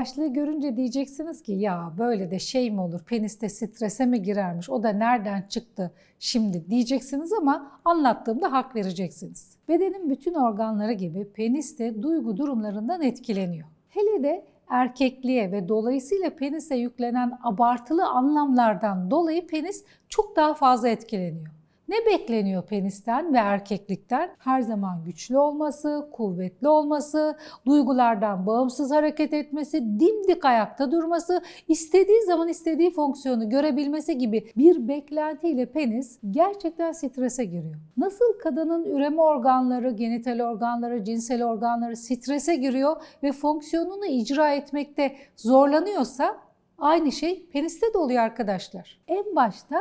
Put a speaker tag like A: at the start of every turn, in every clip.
A: Başlığı görünce diyeceksiniz ki ya böyle de şey mi olur? Peniste strese mi girermiş? O da nereden çıktı şimdi diyeceksiniz ama anlattığımda hak vereceksiniz. Bedenin bütün organları gibi penis de duygu durumlarından etkileniyor. Hele de erkekliğe ve dolayısıyla penise yüklenen abartılı anlamlardan dolayı penis çok daha fazla etkileniyor. Ne bekleniyor penisten ve erkeklikten? Her zaman güçlü olması, kuvvetli olması, duygulardan bağımsız hareket etmesi, dimdik ayakta durması, istediği zaman istediği fonksiyonu görebilmesi gibi bir beklentiyle penis gerçekten strese giriyor. Nasıl kadının üreme organları, genital organları, cinsel organları strese giriyor ve fonksiyonunu icra etmekte zorlanıyorsa aynı şey peniste de oluyor arkadaşlar. En başta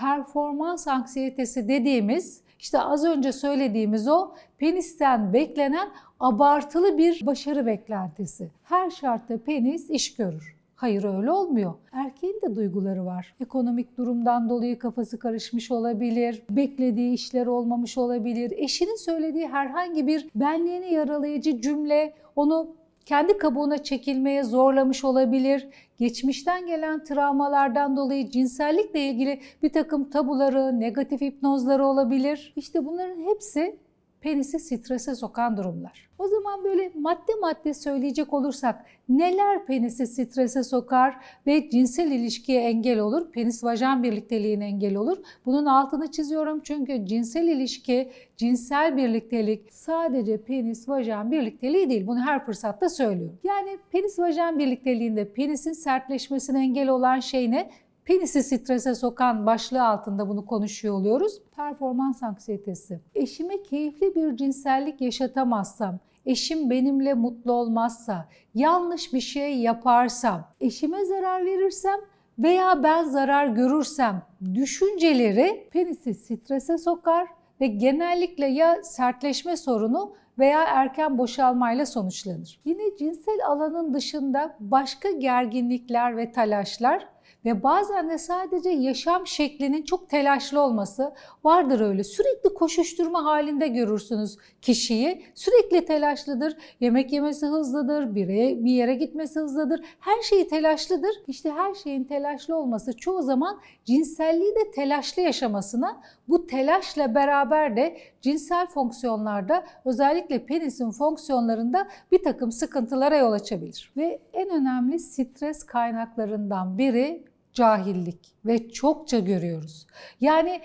A: performans anksiyetesi dediğimiz işte az önce söylediğimiz o penisten beklenen abartılı bir başarı beklentisi. Her şartta penis iş görür. Hayır öyle olmuyor. Erkeğin de duyguları var. Ekonomik durumdan dolayı kafası karışmış olabilir, beklediği işler olmamış olabilir, eşinin söylediği herhangi bir benliğini yaralayıcı cümle onu kendi kabuğuna çekilmeye zorlamış olabilir. Geçmişten gelen travmalardan dolayı cinsellikle ilgili bir takım tabuları, negatif hipnozları olabilir. İşte bunların hepsi penisi strese sokan durumlar. O zaman böyle madde madde söyleyecek olursak neler penisi strese sokar ve cinsel ilişkiye engel olur? Penis vajen birlikteliğine engel olur. Bunun altını çiziyorum çünkü cinsel ilişki, cinsel birliktelik sadece penis vajen birlikteliği değil. Bunu her fırsatta söylüyorum. Yani penis vajen birlikteliğinde penisin sertleşmesine engel olan şey ne? Penisi strese sokan başlığı altında bunu konuşuyor oluyoruz. Performans anksiyetesi. Eşime keyifli bir cinsellik yaşatamazsam, eşim benimle mutlu olmazsa, yanlış bir şey yaparsam, eşime zarar verirsem veya ben zarar görürsem düşünceleri penisi strese sokar ve genellikle ya sertleşme sorunu veya erken boşalmayla sonuçlanır. Yine cinsel alanın dışında başka gerginlikler ve telaşlar ve bazen de sadece yaşam şeklinin çok telaşlı olması vardır öyle. Sürekli koşuşturma halinde görürsünüz kişiyi. Sürekli telaşlıdır. Yemek yemesi hızlıdır, bir yere, bir yere gitmesi hızlıdır. Her şeyi telaşlıdır. İşte her şeyin telaşlı olması çoğu zaman cinselliği de telaşlı yaşamasına, bu telaşla beraber de cinsel fonksiyonlarda özellikle penisin fonksiyonlarında bir takım sıkıntılara yol açabilir. Ve en önemli stres kaynaklarından biri cahillik ve çokça görüyoruz. Yani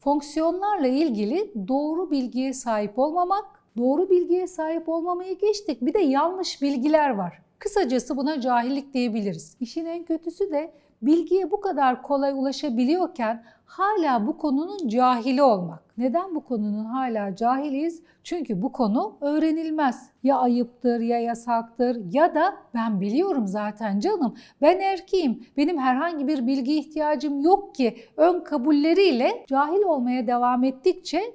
A: fonksiyonlarla ilgili doğru bilgiye sahip olmamak, doğru bilgiye sahip olmamayı geçtik. Bir de yanlış bilgiler var. Kısacası buna cahillik diyebiliriz. İşin en kötüsü de bilgiye bu kadar kolay ulaşabiliyorken hala bu konunun cahili olmak. Neden bu konunun hala cahiliyiz? Çünkü bu konu öğrenilmez. Ya ayıptır ya yasaktır ya da ben biliyorum zaten canım. Ben erkeğim. Benim herhangi bir bilgi ihtiyacım yok ki. Ön kabulleriyle cahil olmaya devam ettikçe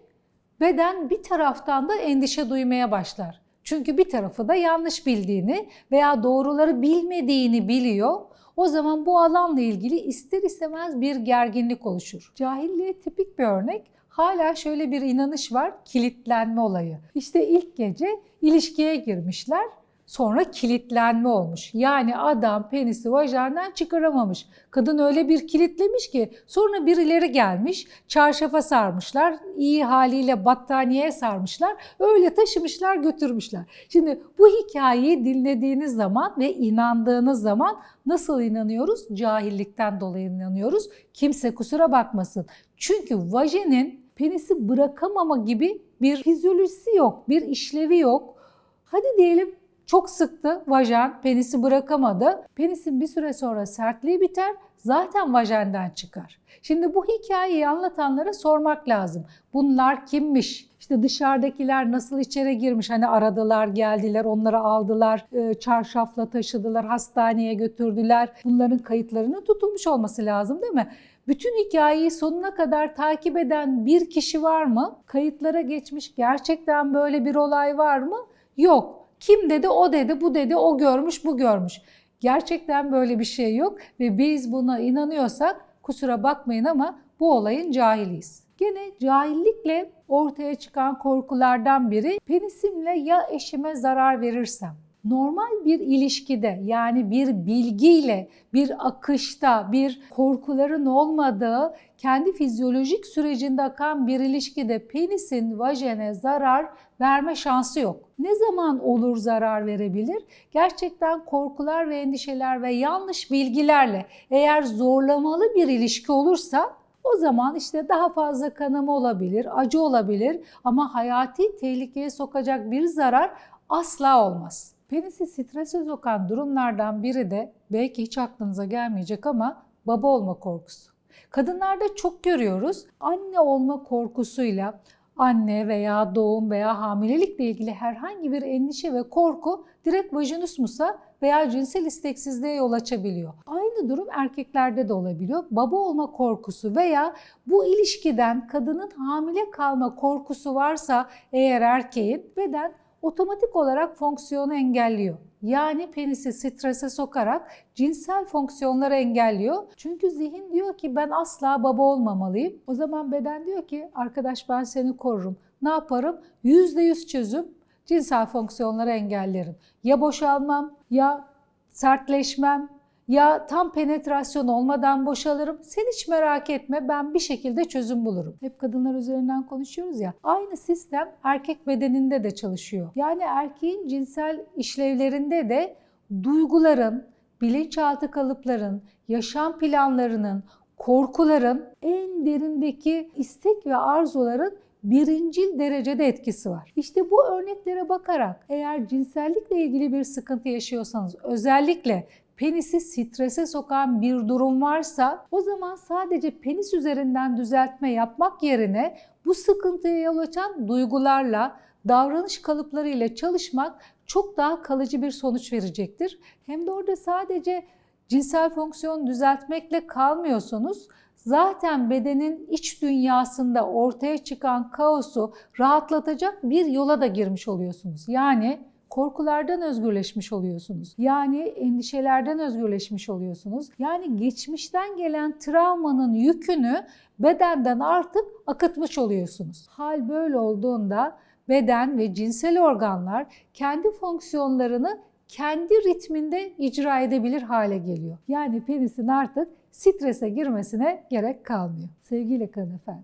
A: beden bir taraftan da endişe duymaya başlar. Çünkü bir tarafı da yanlış bildiğini veya doğruları bilmediğini biliyor. O zaman bu alanla ilgili ister istemez bir gerginlik oluşur. Cahilliğe tipik bir örnek hala şöyle bir inanış var, kilitlenme olayı. İşte ilk gece ilişkiye girmişler, sonra kilitlenme olmuş. Yani adam penisi vajenden çıkaramamış. Kadın öyle bir kilitlemiş ki sonra birileri gelmiş, çarşafa sarmışlar, iyi haliyle battaniyeye sarmışlar, öyle taşımışlar götürmüşler. Şimdi bu hikayeyi dinlediğiniz zaman ve inandığınız zaman nasıl inanıyoruz? Cahillikten dolayı inanıyoruz. Kimse kusura bakmasın. Çünkü vajenin penisi bırakamama gibi bir fizyolojisi yok, bir işlevi yok. Hadi diyelim çok sıktı vajen, penisi bırakamadı. Penisin bir süre sonra sertliği biter, zaten vajenden çıkar. Şimdi bu hikayeyi anlatanlara sormak lazım. Bunlar kimmiş? İşte dışarıdakiler nasıl içeri girmiş? Hani aradılar, geldiler, onları aldılar, çarşafla taşıdılar, hastaneye götürdüler. Bunların kayıtlarının tutulmuş olması lazım değil mi? Bütün hikayeyi sonuna kadar takip eden bir kişi var mı? Kayıtlara geçmiş gerçekten böyle bir olay var mı? Yok. Kim dedi, o dedi, bu dedi, o görmüş, bu görmüş. Gerçekten böyle bir şey yok ve biz buna inanıyorsak kusura bakmayın ama bu olayın cahiliyiz. Gene cahillikle ortaya çıkan korkulardan biri penisimle ya eşime zarar verirsem Normal bir ilişkide yani bir bilgiyle, bir akışta, bir korkuların olmadığı, kendi fizyolojik sürecinde akan bir ilişkide penisin vajene zarar verme şansı yok. Ne zaman olur zarar verebilir? Gerçekten korkular ve endişeler ve yanlış bilgilerle eğer zorlamalı bir ilişki olursa o zaman işte daha fazla kanama olabilir, acı olabilir ama hayati tehlikeye sokacak bir zarar asla olmaz. Penisi strese sokan durumlardan biri de belki hiç aklınıza gelmeyecek ama baba olma korkusu. Kadınlarda çok görüyoruz. Anne olma korkusuyla anne veya doğum veya hamilelikle ilgili herhangi bir endişe ve korku direkt vajinismusa veya cinsel isteksizliğe yol açabiliyor. Aynı durum erkeklerde de olabiliyor. Baba olma korkusu veya bu ilişkiden kadının hamile kalma korkusu varsa eğer erkeğin beden otomatik olarak fonksiyonu engelliyor. Yani penisi strese sokarak cinsel fonksiyonları engelliyor. Çünkü zihin diyor ki ben asla baba olmamalıyım. O zaman beden diyor ki arkadaş ben seni korurum. Ne yaparım? %100 çözüm cinsel fonksiyonları engellerim. Ya boşalmam ya sertleşmem ya tam penetrasyon olmadan boşalırım. Sen hiç merak etme ben bir şekilde çözüm bulurum. Hep kadınlar üzerinden konuşuyoruz ya. Aynı sistem erkek bedeninde de çalışıyor. Yani erkeğin cinsel işlevlerinde de duyguların, bilinçaltı kalıpların, yaşam planlarının, korkuların en derindeki istek ve arzuların birincil derecede etkisi var. İşte bu örneklere bakarak eğer cinsellikle ilgili bir sıkıntı yaşıyorsanız özellikle penisi strese sokan bir durum varsa o zaman sadece penis üzerinden düzeltme yapmak yerine bu sıkıntıya yol açan duygularla, davranış kalıplarıyla çalışmak çok daha kalıcı bir sonuç verecektir. Hem de orada sadece cinsel fonksiyon düzeltmekle kalmıyorsunuz. Zaten bedenin iç dünyasında ortaya çıkan kaosu rahatlatacak bir yola da girmiş oluyorsunuz. Yani korkulardan özgürleşmiş oluyorsunuz. Yani endişelerden özgürleşmiş oluyorsunuz. Yani geçmişten gelen travmanın yükünü bedenden artık akıtmış oluyorsunuz. Hal böyle olduğunda beden ve cinsel organlar kendi fonksiyonlarını kendi ritminde icra edebilir hale geliyor. Yani penisin artık strese girmesine gerek kalmıyor. Sevgiyle kalın efendim.